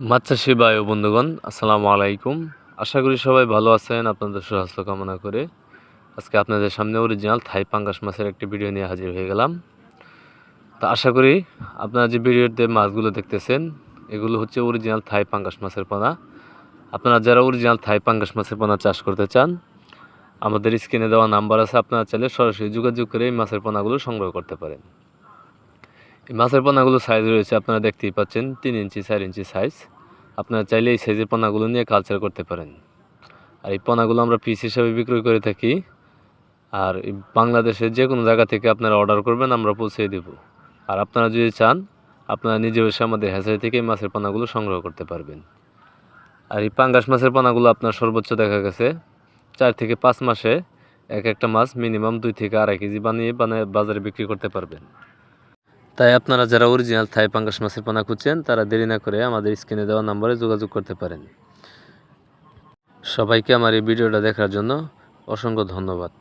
মাছ চাষি ভাই ও বন্ধুগণ, আসসালামু আলাইকুম। আশা করি সবাই ভালো আছেন, আপনাদের সুস্বাস্থ্য কামনা করে। আজকে আপনাদের সামনে অরিজিনাল থাই পাঙ্গাস মাছের একটি ভিডিও নিয়ে হাজির হয়ে গেলাম। তা আশা করি আপনারা যে ভিডিওতে মাছগুলো দেখতেছেন, এগুলো হচ্ছে অরিজিনাল থাই পাঙ্গাস মাছের পোনা। আপনারা যারা অরিজিনাল থাই পাঙ্গাস মাছের পোনা চাষ করতে চান, আমাদের স্ক্রিনে দেওয়া নাম্বার আছে, আপনারা চাইলে সরাসরি যোগাযোগ করে এই মাছের পোনাগুলো সংগ্রহ করতে পারেন। মাছের পোনাগুলো সাইজ রয়েছে, আপনারা দেখতেই পাচ্ছেন, তিন ইঞ্চি, চার ইঞ্চি সাইজ আপনারা চাইলে এই সাইজের পোনাগুলো নিয়ে কালচার করতে পারেন। আর এই পোনাগুলো আমরা পিস হিসাবে বিক্রয় করে থাকি। আর বাংলাদেশের যে কোনো জায়গা থেকে আপনারা অর্ডার করবেন, আমরা পৌঁছে দেব। আর আপনারা যদি চান, আপনারা নিজে এসে আমাদের হ্যাচারি থেকে মাছের পোনাগুলো সংগ্রহ করতে পারবেন। আর এই পাঙ্গাস মাছের পোনাগুলো আপনার সর্বোচ্চ দেখা গেছে, চার থেকে পাঁচ মাসে এক একটা মাছ মিনিমাম দুই থেকে আড়াই কেজি বানিয়ে বানিয়ে বাজারে বিক্রি করতে পারবেন। তাই আপনারা যারা অরিজিনাল থাই পাঙ্গাস মাছের পানা খুঁজছেন, তারা দেরি না করে আমাদের স্ক্রিনে দেওয়া নম্বরে যোগাযোগ করতে পারেন। সবাইকে আমার এই ভিডিওটা দেখার জন্য অসংখ্য ধন্যবাদ।